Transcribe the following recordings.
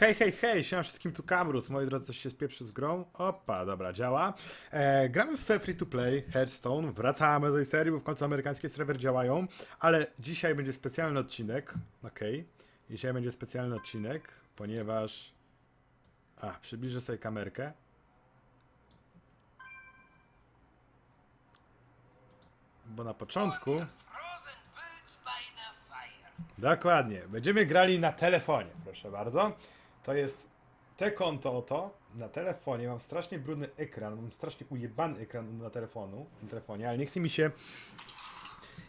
Hej, hej, hej, siema wszystkim, tu Kamrus. Moi drodzy, coś się spieprzy z grą? Opa, dobra, działa. E, gramy w free to play, Hearthstone. Wracamy do tej serii, bo w końcu amerykańskie serwery działają. Ale dzisiaj będzie specjalny odcinek. Okej. Dzisiaj będzie specjalny odcinek, ponieważ... A, przybliżę sobie kamerkę. Bo na początku... Dokładnie. Będziemy grali na telefonie, proszę bardzo. To jest te konto oto na telefonie. Mam strasznie brudny ekran, mam strasznie ujebany ekran na telefonu, na telefonie, ale nie chce mi się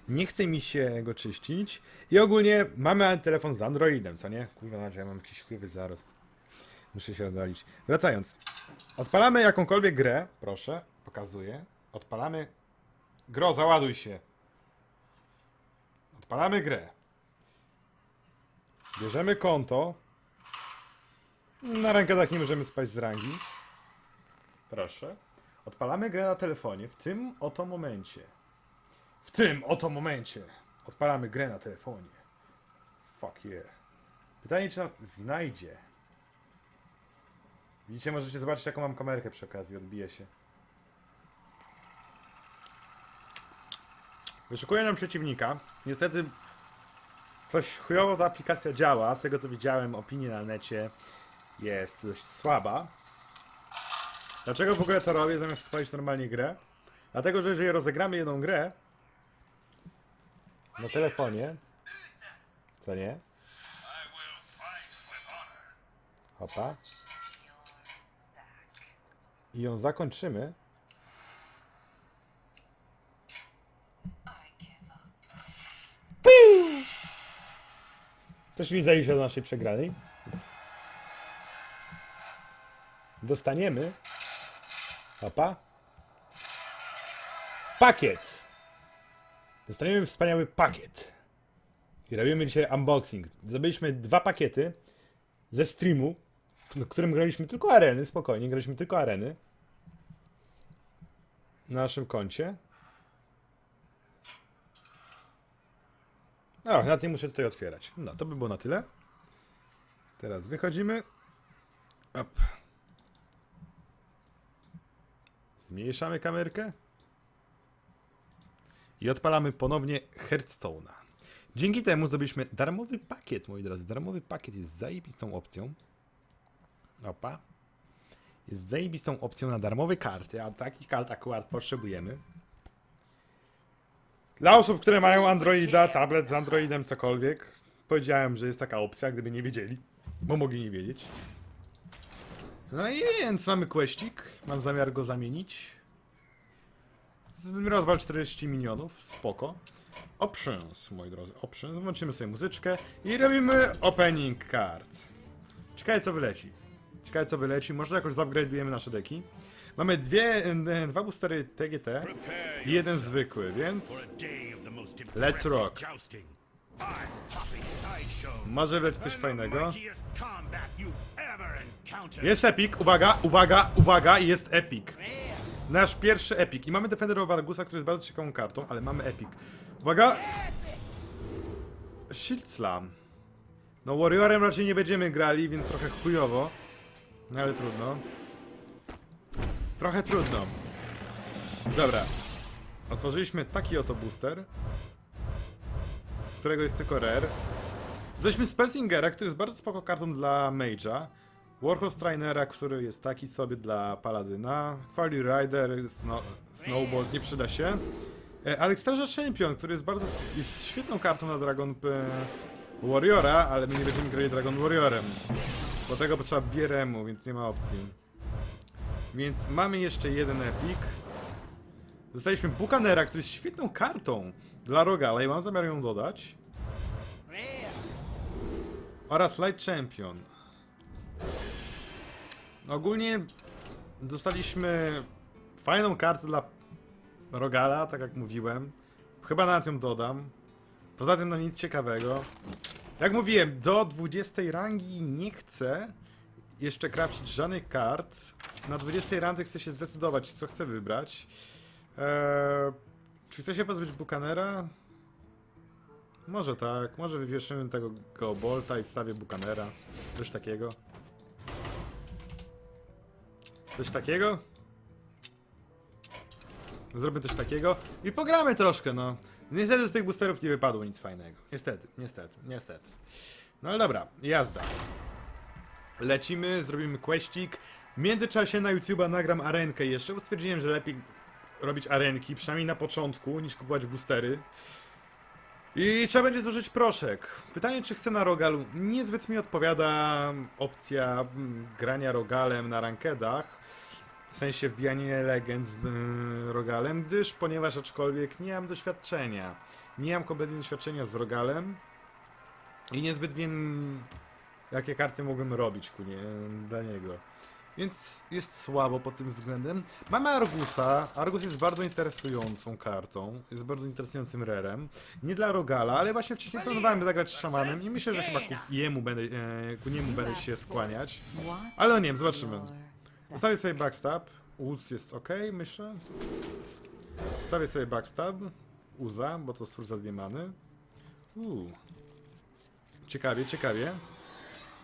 nie chce mi się go czyścić. I ogólnie mamy telefon z Androidem, co nie? Kurwa, znaczy ja mam jakiś chływy zarost. Muszę się oddalić. Wracając. Odpalamy jakąkolwiek grę, proszę, pokazuję. Odpalamy. Gro, załaduj się. Odpalamy grę. Bierzemy konto. Na rękę tak nie możemy spać z rangi. Proszę. Odpalamy grę na telefonie w tym oto momencie. W tym oto momencie. Odpalamy grę na telefonie. Fuck yeah. Pytanie, czy nam znajdzie. Widzicie, możecie zobaczyć, jaką mam kamerkę przy okazji. Odbije się. Wyszukuję nam przeciwnika. Niestety Coś chujowo ta aplikacja działa. Z tego co widziałem, opinie na necie jest dość słaba. Dlaczego w ogóle to robię zamiast odpalić normalnie grę? Dlatego, że jeżeli rozegramy jedną grę na telefonie, co nie? Hopa. I ją zakończymy. Też zajdzie się do naszej przegranej. Dostaniemy. Hopa. Pakiet. Dostaniemy wspaniały pakiet. I robimy dzisiaj unboxing. Zdobyliśmy dwa pakiety ze streamu, w którym graliśmy tylko areny, spokojnie, graliśmy tylko areny. Na naszym koncie. O, na tym muszę tutaj otwierać. No, to by było na tyle. Teraz wychodzimy. Up. Zmniejszamy kamerkę. I odpalamy ponownie Hearthstone'a. Dzięki temu zdobyliśmy darmowy pakiet, moi drodzy. Darmowy pakiet jest zajebistą opcją. Opa. Jest zajebistą opcją na darmowe karty, a takich kart akurat potrzebujemy. Dla osób, które mają Androida, tablet z Androidem, cokolwiek, powiedziałem, że jest taka opcja, gdyby nie wiedzieli, bo mogli nie wiedzieć. No i więc mamy questik, mam zamiar go zamienić. Rozwal 40 minionów, spoko. Options, moi drodzy, options. Włączymy sobie muzyczkę i robimy opening card. Ciekawe co wyleci. Ciekawe co wyleci, może jakoś zupgrade'ujemy nasze deki. Mamy dwie, e, dwa boostery TGT i jeden zwykły, więc Let's rock. może wleć coś fajnego. Jest epic, uwaga, uwaga, uwaga, jest epic. Nasz pierwszy epic. I mamy Defender of Argusa, który jest bardzo ciekawą kartą, ale mamy epic. Uwaga! Shield Slam. No Warriorem raczej nie będziemy grali, więc trochę chujowo. No ale trudno. Trochę trudno. Dobra. Otworzyliśmy taki oto booster. Z którego jest tylko rare. Jesteśmy Spellsingera, który jest bardzo spoko kartą dla Mage'a. Warhorse Trainera, który jest taki sobie dla Paladyna. Quali Rider, Snow, Snowbolt nie przyda się. E, Alexstrasza Champion, który jest bardzo jest świetną kartą na Dragon e, Warriora, ale my nie będziemy grali Dragon Warriorem. Do tego potrzeba Bieremu, więc nie ma opcji. Więc mamy jeszcze jeden epic. Dostaliśmy Bucanera, który jest świetną kartą dla Rogala i mam zamiar ją dodać. Oraz Light Champion. Ogólnie dostaliśmy fajną kartę dla Rogala, tak jak mówiłem. Chyba nawet ją dodam. Poza tym no nic ciekawego. Jak mówiłem, do 20 rangi nie chcę jeszcze crafcić żadnych kart. Na 20 randze chcę się zdecydować, co chcę wybrać. Eee, czy chcę się pozbyć Bucanera? Może tak, może wywieszymy tego Bolta i wstawię Bucanera. Coś takiego. Coś takiego? Zrobię coś takiego i pogramy troszkę, no. Niestety z tych boosterów nie wypadło nic fajnego. Niestety, niestety, niestety. No ale dobra, jazda. Lecimy, zrobimy questik. W międzyczasie na YouTube'a nagram arenkę jeszcze, bo stwierdziłem, że lepiej robić arenki, przynajmniej na początku, niż kupować boostery. I trzeba będzie zużyć proszek. Pytanie, czy chcę na rogalu. Niezbyt mi odpowiada opcja mm, grania rogalem na rankedach. W sensie wbijanie legend z y, rogalem, gdyż ponieważ aczkolwiek nie mam doświadczenia. Nie mam kompletnie doświadczenia z rogalem. I niezbyt wiem, jakie karty mogłem robić ku nie, dla niego. Więc jest słabo pod tym względem. Mamy Argusa. Argus jest bardzo interesującą kartą. Jest bardzo interesującym rerem. Nie dla Rogala, ale właśnie wcześniej planowałem zagrać z szamanem i myślę, że chyba ku jemu będę, e, ku niemu będę się skłaniać. Ale no nie wiem, zobaczymy. Zostawię sobie backstab. Uz jest ok, myślę. Stawię sobie backstab. Uza, bo to stwór za dwie many. Uuu. Ciekawie, ciekawie.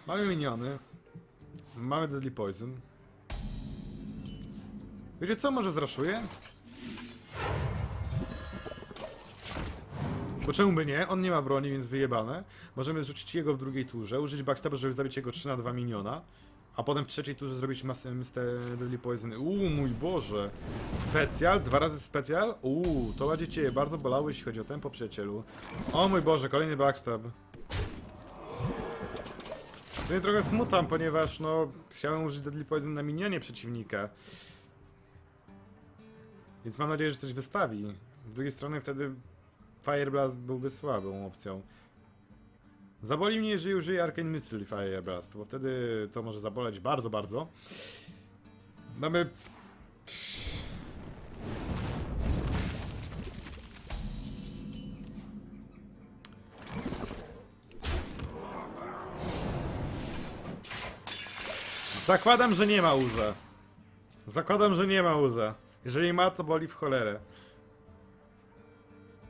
Mamy miniony. Mamy Deadly Poison. Wiecie co, może zraszuję? Bo czemu by nie? On nie ma broni, więc wyjebane. Możemy zrzucić jego w drugiej turze, użyć backstab'a, żeby zabić jego 3 na 2 miniona. A potem w trzeciej turze zrobić masę. Deadly Poison. Uuu, mój Boże. Specjal? Dwa razy specjal? Uuu, to będzie cię bardzo bolało, jeśli chodzi o tempo, przyjacielu. O mój Boże, kolejny backstab. To mnie trochę smutam, ponieważ no chciałem użyć Deadly Poison na minionie przeciwnika. Więc mam nadzieję, że coś wystawi. Z drugiej strony wtedy Fire Blast byłby słabą opcją. Zaboli mnie, jeżeli użyję Arcane Missile Fire Blast, bo wtedy to może zaboleć bardzo, bardzo. Mamy... Zakładam, że nie ma uza. Zakładam, że nie ma uza. Jeżeli ma, to boli w cholerę.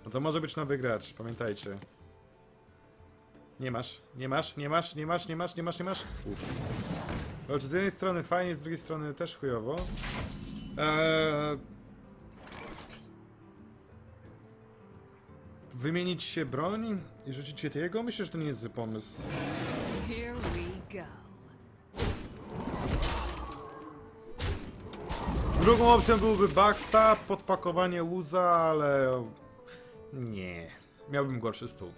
No to może być nowy gracz, pamiętajcie. Nie masz, nie masz, nie masz, nie masz, nie masz, nie masz, nie masz. Uff. Znaczy z jednej strony fajnie, z drugiej strony też chujowo. Eee... Wymienić się broń i rzucić się jego? Myślę, że to nie jest zły pomysł. Here we go. Drugą opcją byłby backstab, podpakowanie łuza, ale... Nie. Miałbym gorszy stół.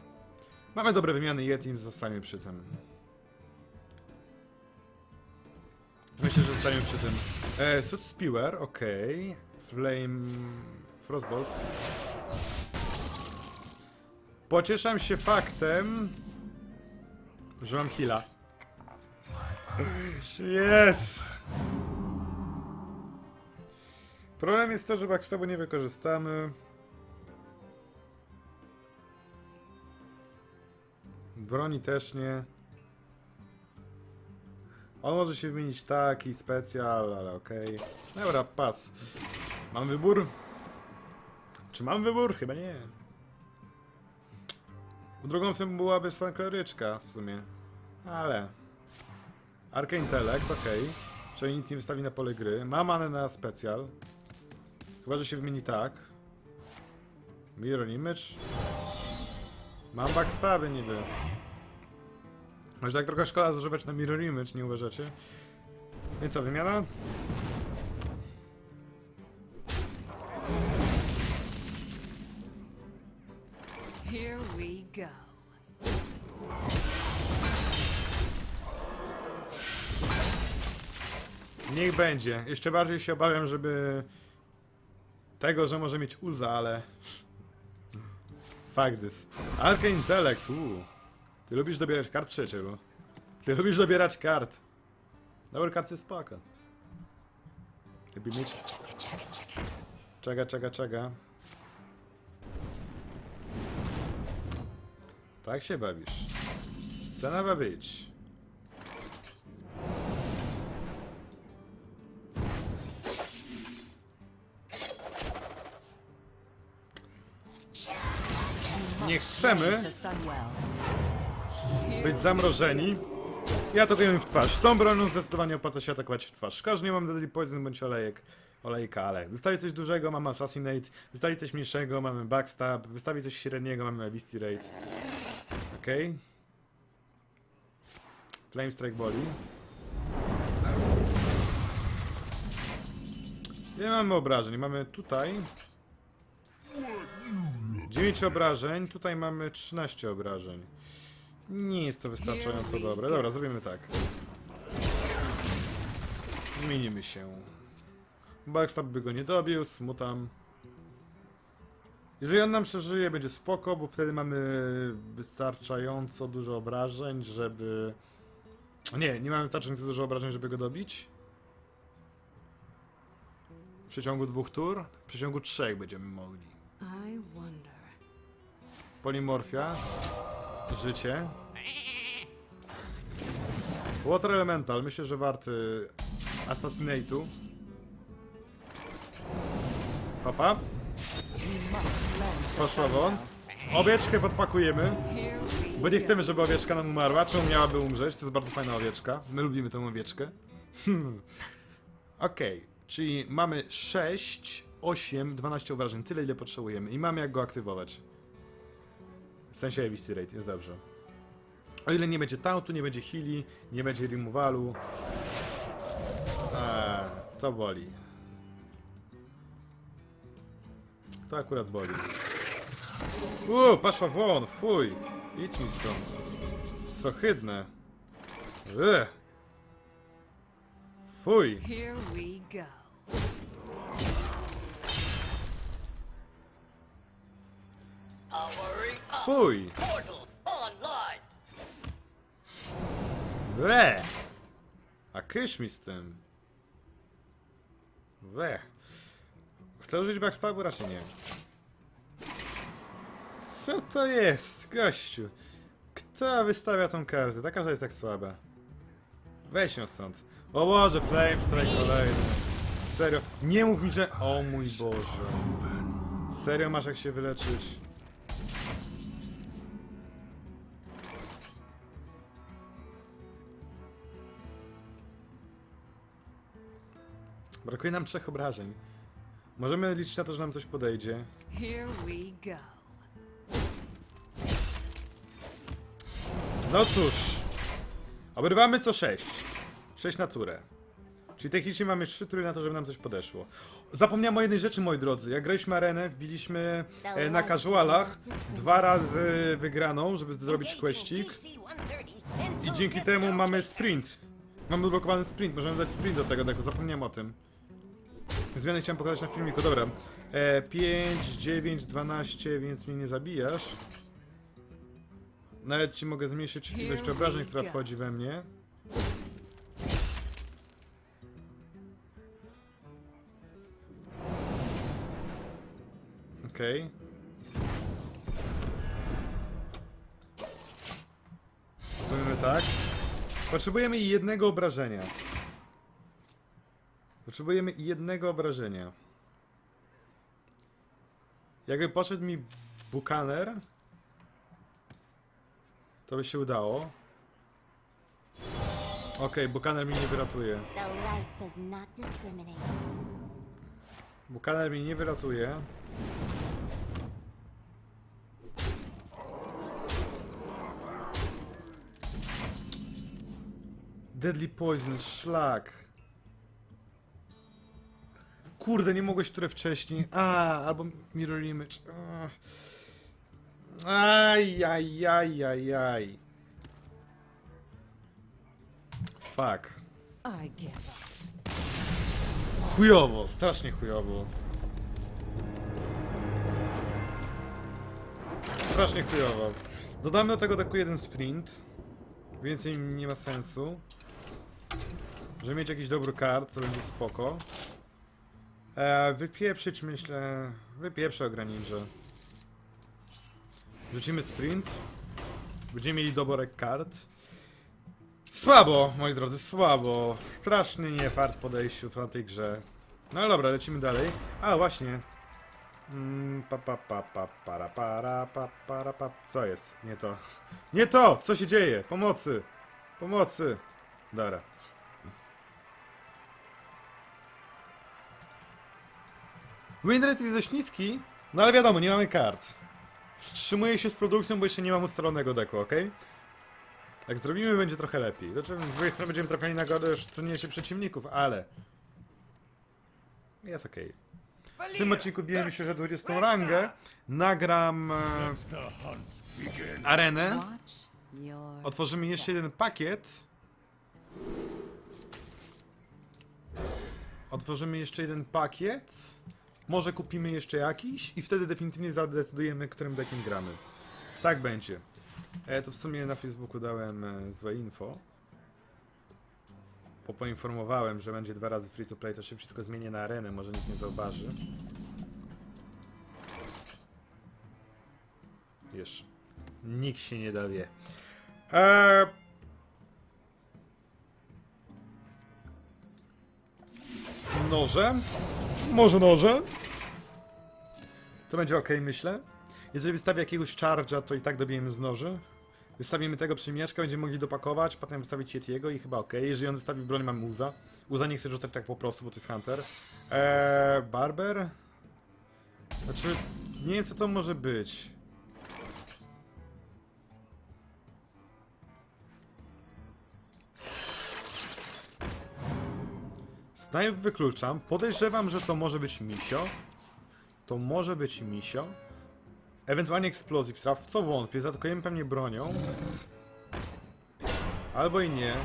Mamy dobre wymiany Yeti, zostaniemy przy tym. Myślę, że zostaniemy przy tym. E, Suit Spewer, okej. Flame... Frostbolt. Pocieszam się faktem, że mam heala. Yes! Problem jest to, że backstabu nie wykorzystamy. Broni też nie. On może się wymienić taki specjal, ale okej. Dobra, pas. Mam wybór? Czy mam wybór? Chyba nie. Drugą opcją byłaby stan kleryczka w sumie. Ale. Arcane Intellect, okej. Czyli nic nie wystawi na pole gry. Ma manę na specjal. Chyba, że się wymieni tak. Mirror Image. Mam backstaby niby. Może tak trochę szkoda zużywać na Mirror Image, nie uważacie? Więc co, wymiana? Here we go. Niech będzie. Jeszcze bardziej się obawiam, żeby... Tego, że może mieć uza, ale... Fuck this. Arcane Intellect. Ty lubisz dobierać kart, przyjacielu. Ty lubisz dobierać kart. Dobry kart jest spoko. Lepiej mieć... Czega, czega, czega. Tak się bawisz. Scena ma być. Nie chcemy. Być zamrożeni. I atakujemy w twarz. Tą bronią zdecydowanie opłaca się atakować w twarz. Każdy nie mam Deadly Poison bądź olejek. Olejka, ale wystawi coś dużego, mamy Assassinate, wystawi coś mniejszego, mamy Backstab, wystawi coś średniego, mamy Eviscerate. Okej. Flame Strike boli. Nie mamy obrażeń, mamy tutaj 9 obrażeń, tutaj mamy 13 obrażeń. Nie jest to wystarczająco dobre. Dobra, zrobimy tak. Zmienimy się. Backstab by go nie dobił, smutam. Jeżeli on nam przeżyje, będzie spoko, bo wtedy mamy wystarczająco dużo obrażeń, żeby... Nie, nie mamy wystarczająco dużo obrażeń, żeby go dobić. W przeciągu dwóch tur? W przeciągu trzech będziemy mogli. Polimorfia. Życie. Water Elemental. Myślę, że warty Assassinate'u. Papa. Won. Owieczkę podpakujemy. Bo nie chcemy, żeby owieczka nam umarła. Czemu miałaby umrzeć? To jest bardzo fajna owieczka. My lubimy tę owieczkę. Hmm. Okej, czyli mamy 6, 8, 12 obrażeń. Tyle, ile potrzebujemy. I mamy jak go aktywować. W sensie Eviscerate, jest dobrze. O ile nie będzie tauntu, nie będzie heali, nie będzie removalu. Eee, to boli. To akurat boli. Uuu, poszła won, fuj. Idź mi stąd. Sochydne. Ech. Fuj. Here we go. Online. We. A kysz mi z tym. We. Chcę użyć backstabu? Raczej nie. Co to jest, gościu? Kto wystawia tą kartę? Ta karta jest tak słaba. Weź ją stąd. O Boże, Flame Strike kolejny. Serio. Nie mów mi, że... O mój Boże. Serio masz jak się wyleczyć? Brakuje nam trzech obrażeń. Możemy liczyć na to, że nam coś podejdzie. Here we go. No cóż. Obrywamy co 6. 6 na turę. Czyli technicznie mamy 3 tury na to, żeby nam coś podeszło. Zapomniałem o jednej rzeczy, moi drodzy. Jak graliśmy arenę, wbiliśmy e, na casualach dwa razy wygraną, żeby zrobić questik. I dzięki temu mamy sprint. Mamy odblokowany sprint, możemy dać sprint do tego deku, zapomniałem o tym. Zmiany chciałem pokazać na filmiku, dobra. E, 5, 9, 12, więc mnie nie zabijasz. Nawet ci mogę zmniejszyć ilość obrażeń, która wchodzi we mnie. Okej. Zrobimy tak. Potrzebujemy jednego obrażenia. Potrzebujemy jednego obrażenia. Jakby poszedł mi Bukaner, to by się udało. Okej, Bukaner mi nie wyratuje. Bukaner mi nie wyratuje. Deadly Poison, szlak. Kurde, nie mogłeś które wcześniej. A, albo Mirror Image. A. Aj, aj, aj, aj, aj. Fuck. I give up. Chujowo, strasznie chujowo. Strasznie chujowo. Dodamy do tego taku jeden sprint. Więcej nie ma sensu. Żeby mieć jakiś dobry kart, to będzie spoko. E, wypieprzyć myślę... Wypieprzę ograniczę. Rzucimy sprint. Będziemy mieli doborek kart. Słabo, moi drodzy, słabo. Straszny nie fart w podejściu w tej grze. No ale dobra, lecimy dalej. A, właśnie. Mm, pa, pa, pa, pa, para, para, pa, para, pa. Co jest? Nie to. Nie to! Co się dzieje? Pomocy! Pomocy! Dobra. Winrate jest dość niski, no ale wiadomo, nie mamy kart. Wstrzymuję się z produkcją, bo jeszcze nie mam ustalonego deku, ok? Jak zrobimy, będzie trochę lepiej. Znaczy, z drugiej strony będziemy trafiali na godę już trudniejszych przeciwników, ale... Jest okej. W tym odcinku biłem się, że 20 rangę. Nagram e, arenę. Otworzymy jeszcze jeden pakiet. Otworzymy jeszcze jeden pakiet. Może kupimy jeszcze jakiś i wtedy definitywnie zadecydujemy, którym deckiem gramy. Tak będzie. E, to w sumie na Facebooku dałem e, złe info. Bo poinformowałem, że będzie dwa razy free to play, to szybciutko zmienię na arenę, może nikt nie zauważy. Jeszcze. Nikt się nie dowie. Eee... Noże? Może noże? To będzie ok, myślę. Jeżeli wystawię jakiegoś charge'a, to i tak dobijemy z noży. Wystawimy tego przymieszka, będziemy mogli dopakować, potem wystawić Yetiego i chyba ok. Jeżeli on wystawi broń, mamy Uza. Uza nie chce rzucać tak po prostu, bo to jest Hunter. Eee, Barber? Znaczy, nie wiem co to może być. Snipe wykluczam. Podejrzewam, że to może być misio. To może być misio. Ewentualnie trap, w co wątpię, zaatakujemy pewnie bronią. Albo i nie.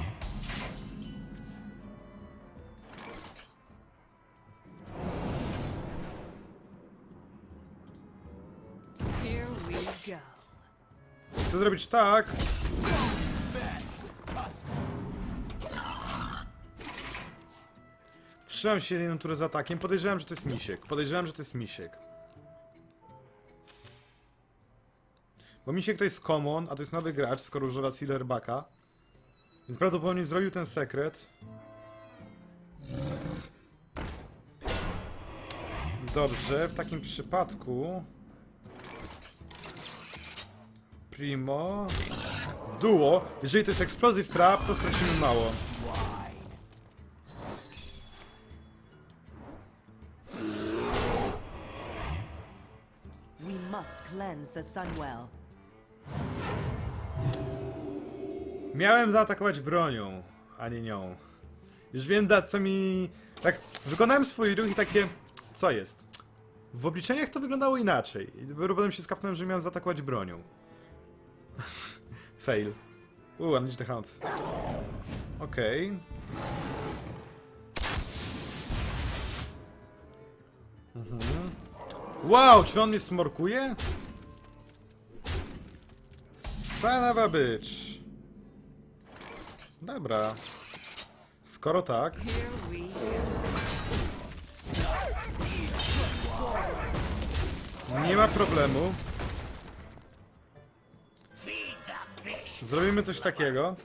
Chcę zrobić tak. Wstrzymam się jedną turę z atakiem. Podejrzewam, że to jest misiek. Podejrzewam, że to jest misiek. Bo misiek to jest common, a to jest nowy gracz, skoro używa Sealerbacka. Więc prawdopodobnie zrobił ten sekret. Dobrze, w takim przypadku... Primo. Duo. Jeżeli to jest Explosive Trap, to stracimy mało. Cleanse the Sunwell. Miałem zaatakować bronią, a nie nią. Już wiem, co mi... Tak, wykonałem swój ruch i takie... Co jest? W obliczeniach to wyglądało inaczej. I dopiero potem się skapnąłem, że miałem zaatakować bronią. Fail. Uuu, Unleash the Hounds. Okej. Mhm. Wow, czy on mnie smorkuje? Son of a bitch. Dobra. Skoro tak, nie ma problemu. Zrobimy coś takiego.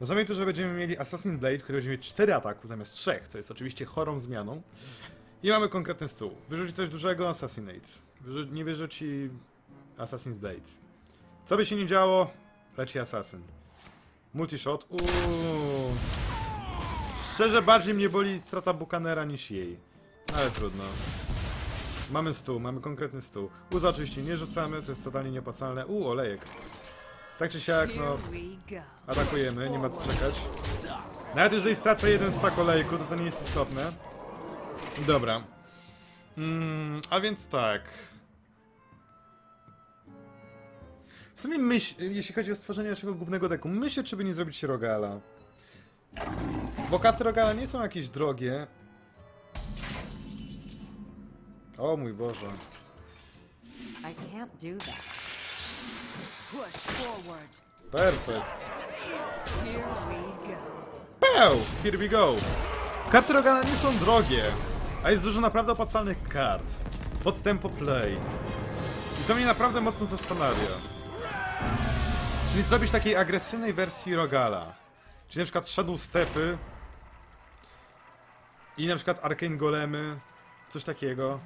Rozumiem to, że będziemy mieli Assassin Blade, który będzie mieć 4 ataków zamiast 3, co jest oczywiście chorą zmianą. I mamy konkretny stół. Wyrzuci coś dużego, Assassinate. Wyrzu nie wyrzuci Assassin Blade. Co by się nie działo, leci Assassin. Multishot. Uuu. Szczerze bardziej mnie boli strata Bucanera niż jej. Ale trudno. Mamy stół, mamy konkretny stół. Uza oczywiście nie rzucamy, co jest totalnie nieopłacalne. U, olejek. Tak czy siak, no, atakujemy, nie ma co czekać. Nawet jeżeli stracę jeden stak olejku, to to nie jest istotne. Dobra. Mm, a więc tak. W sumie myśl, jeśli chodzi o stworzenie naszego głównego deku, myślę, czy by nie zrobić Rogala. Bo karty Rogala nie są jakieś drogie. O mój Boże. I can't do that. Push forward. Perfekt. Here we go. Peł! Here we go! Karty Rogana nie są drogie, a jest dużo naprawdę opłacalnych kart. Pod tempo play. I to mnie naprawdę mocno zastanawia. Czyli zrobić takiej agresywnej wersji Rogala. Czyli na przykład Shadow Stepy i na przykład Arcane Golemy, coś takiego.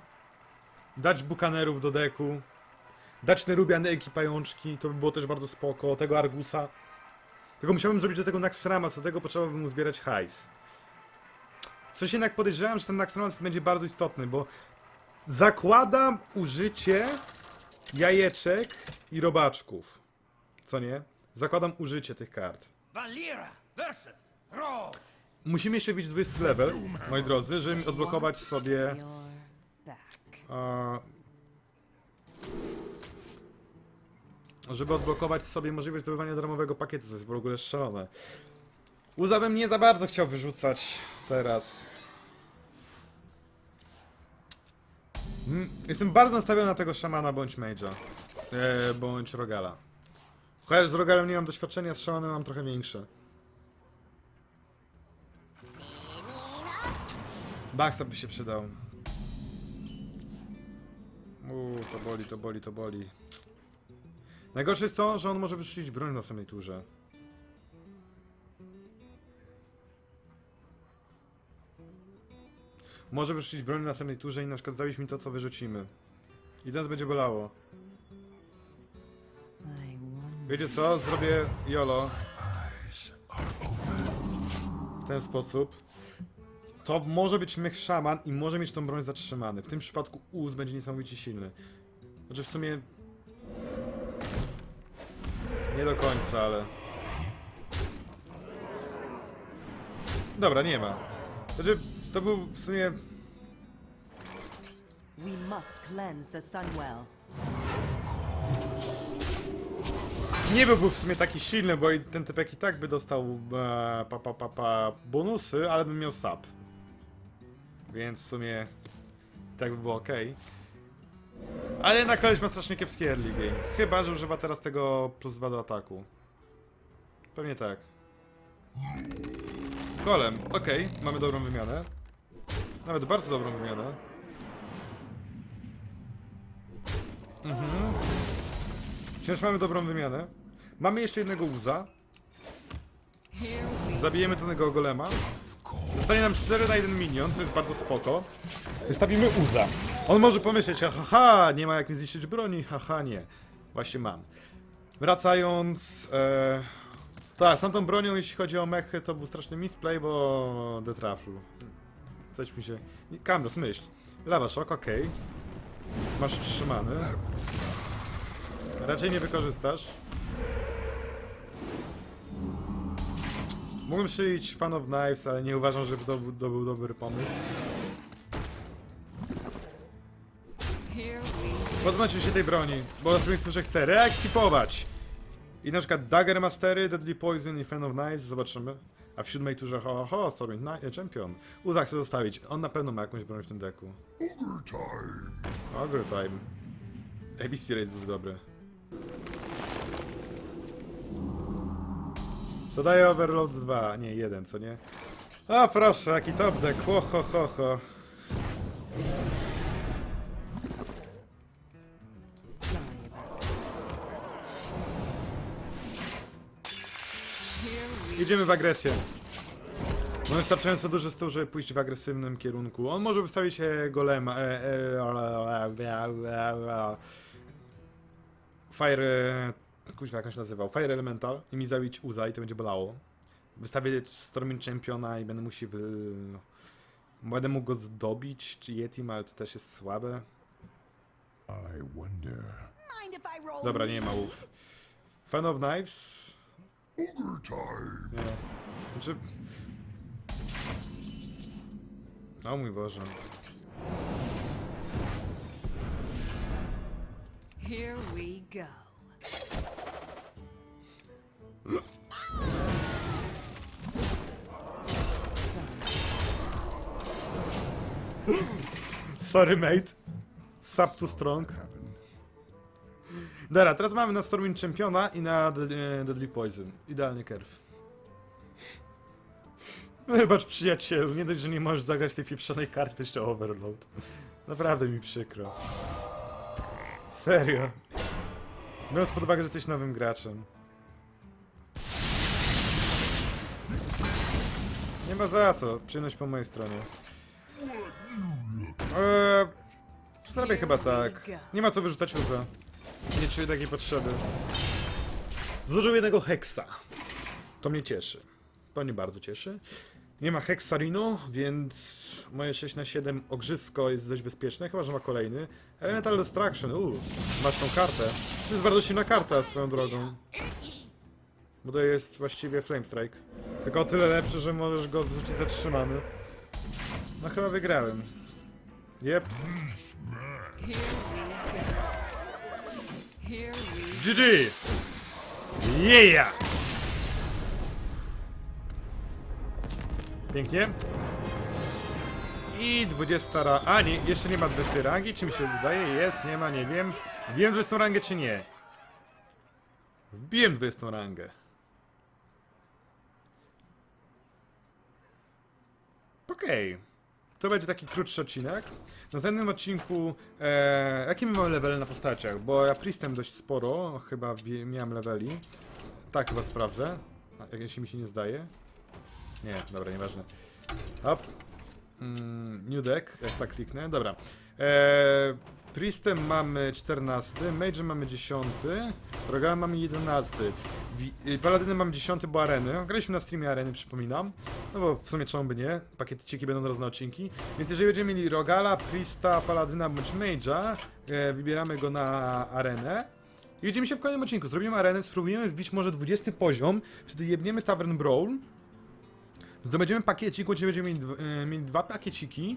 Dać Bukanerów do deku. Dać Nerubiany ekipajączki, to by było też bardzo spoko. Tego Argusa. Tylko musiałbym zrobić do tego Naxxrama, co do tego potrzebowałbym mu zbierać hajs. Coś jednak podejrzewam, że ten Naxxramas będzie bardzo istotny, bo zakładam użycie jajeczek i robaczków. Co nie? Zakładam użycie tych kart. Valera versus Thrall. Musimy jeszcze wbić 20 level, moi drodzy, żeby odblokować sobie... E, żeby odblokować sobie możliwość zdobywania darmowego pakietu, to jest w ogóle szalone. Uza bym nie za bardzo chciał wyrzucać teraz. Mm, Jestem bardzo nastawiony na tego szamana bądź mage'a. E, bądź rogala. Chociaż z rogalem nie mam doświadczenia, z szamanem mam trochę większe. Backstab by się przydał. Uuu, to boli, to boli, to boli. Najgorsze jest to, że on może wyrzucić broń na samej turze. Może wyrzucić broń na samej turze i na przykład zabić mi to, co wyrzucimy. I teraz będzie bolało. Wiecie co? Zrobię YOLO. W ten sposób. To może być mech szaman i może mieć tą broń zatrzymany. W tym przypadku Uz będzie niesamowicie silny. Znaczy w sumie... Nie do końca, ale... Dobra, nie ma. Znaczy, to był w sumie... We must cleanse the. Nie byłby w sumie taki silny, bo ten typek i tak by dostał e, pa, pa, pa, pa, bonusy, ale bym miał sap. Więc w sumie tak by było ok. Ale na koleś ma strasznie kiepski early game. Chyba, że używa teraz tego plus 2 do ataku. Pewnie tak. Golem, okej, mamy dobrą wymianę. Nawet bardzo dobrą wymianę. Wciąż mamy dobrą wymianę. Mamy jeszcze jednego we Zabijemy tego golema. Zostanie nam 4 na 1 minion, co jest bardzo spoko. Wystawimy uza. On może pomyśleć, haha, nie ma jak mi zniszczyć broni, haha, nie. Właśnie mam. Wracając... E... Tak, z tamtą bronią, jeśli chodzi o mechy, to był straszny misplay, bo... Detraflu. Coś mi się... Kamrus, myśl. Lawa szok, okej. Masz trzymany. Raczej nie wykorzystasz. Szyć Fan of Knives, ale nie uważam, że to, był- to był dobry pomysł. Pozbądźmy się tej broni, bo następnych którzy chcę reaktywować. I na przykład Dagger Mastery, Deadly Poison i Fan of Knives, zobaczymy. A w siódmej turze ho, ho, Stormwind Knight, Champion. Uzak chcę zostawić, on na pewno ma jakąś broń w tym deku. Ogre time. Ogre Time. ABC Raid był dobry. Dodaję Overload 2, nie 1, co nie? A proszę, jaki top deck, ho ho ho ho. Idziemy w agresję. Mamy wystarczająco duży stół, żeby pójść w agresywnym kierunku. On może wystawić e, golema. E, e, e, e, e, Fire. Kuźwa, jak on się nazywał? Fire Elemental i mi zabić Uza i to będzie bolało. Wystawię Storming Championa i będę musiał. Wy... Będę mógł go zdobić, czy Yetim, ale to też jest słabe. I wonder. Dobra, nie ma łów. Fan of Knives? Ogre time. Nie. Znaczy... O mój Boże. here we go. Sorry, mate. Sub too strong. Dobra, teraz mamy na Storming Championa i na Deadly, Deadly Poison. Idealny kerw. Wybacz przyjacielu, nie dość, że nie możesz zagrać tej pieprzonej karty, to jeszcze Overload. Naprawdę mi przykro. Serio. Biorąc pod uwagę, że jesteś nowym graczem. Nie ma za co, przyjemność po mojej stronie. Eee, zrobię chyba tak. Nie ma co wyrzucać łza. Nie czuję takiej potrzeby. Zużył jednego heksa. To mnie cieszy. To mnie bardzo cieszy. Nie ma Hexarinu, więc moje 6 na 7 ogrzysko jest dość bezpieczne, chyba że ma kolejny. Elemental Destruction, uuu, masz tą kartę. To jest bardzo silna karta swoją drogą. Bo to jest właściwie Flame Strike. Tylko o tyle lepszy, że możesz go zrzucić zatrzymany. No chyba wygrałem. Yep, GG! Yeah! Pięknie. I 20 ra... A nie, jeszcze nie ma 20 rangi, czy mi się wydaje? Jest, nie ma, nie wiem. Wbiłem 20 rangę, czy nie? Wbiłem 20 rangę. Okej. To będzie taki krótszy odcinek. W następnym odcinku. E, jakie my mamy levele na postaciach? Bo ja Priestem dość sporo, chyba miałem leveli. Tak, chyba sprawdzę. A, jeśli mi się nie zdaje. Nie, dobra, nieważne. Hop. Mm, new deck, jak tak kliknę. Dobra. E, Priestem mamy 14, Mage'em mamy 10, Rogalem mamy 11, Wi- y, Paladynem mamy 10, bo areny. Graliśmy na streamie areny, przypominam. No bo w sumie czemu by nie? Pakietciki będą różne odcinki. Więc jeżeli będziemy mieli Rogala, Priesta, Paladyna bądź Mage'a, e, wybieramy go na arenę. I widzimy się w kolejnym odcinku. Zrobimy arenę, spróbujemy wbić może 20 poziom, wtedy jebniemy Tavern Brawl. Zdobędziemy pakiecik, gdzie będziemy mieli, e, mieli dwa pakieciki.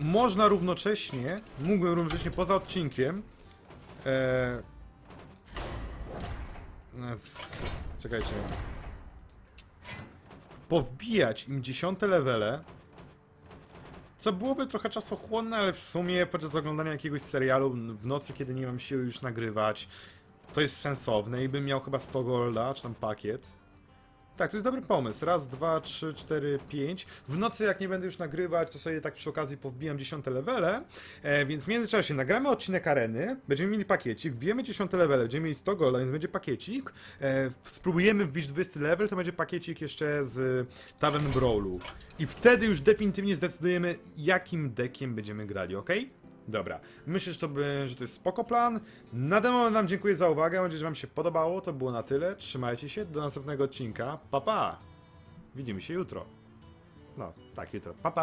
Można równocześnie, mógłbym równocześnie poza odcinkiem. E, z- czekajcie. Powbijać im dziesiąte levele. Co byłoby trochę czasochłonne, ale w sumie podczas oglądania jakiegoś serialu w nocy, kiedy nie mam siły już nagrywać, to jest sensowne i bym miał chyba 100 golda, czy tam pakiet. Tak, to jest dobry pomysł. Raz, dwa, trzy, cztery, pięć. W nocy, jak nie będę już nagrywać, to sobie tak przy okazji powbijam dziesiąte levele. E, więc w międzyczasie nagramy odcinek areny, będziemy mieli pakiecik, wbijemy dziesiąte levele, będziemy mieli 100 golda, więc będzie pakiecik. E, spróbujemy wbić 20 level, to będzie pakiecik jeszcze z Tavern Brawlu. I wtedy już definitywnie zdecydujemy, jakim deckiem będziemy grali, ok? Dobra, myślę, że to, by, że to jest spoko plan. Na ten moment wam dziękuję za uwagę, mam nadzieję, że wam się podobało, to było na tyle. Trzymajcie się, do następnego odcinka. Pa, pa! Widzimy się jutro. No, tak, jutro. Pa, pa!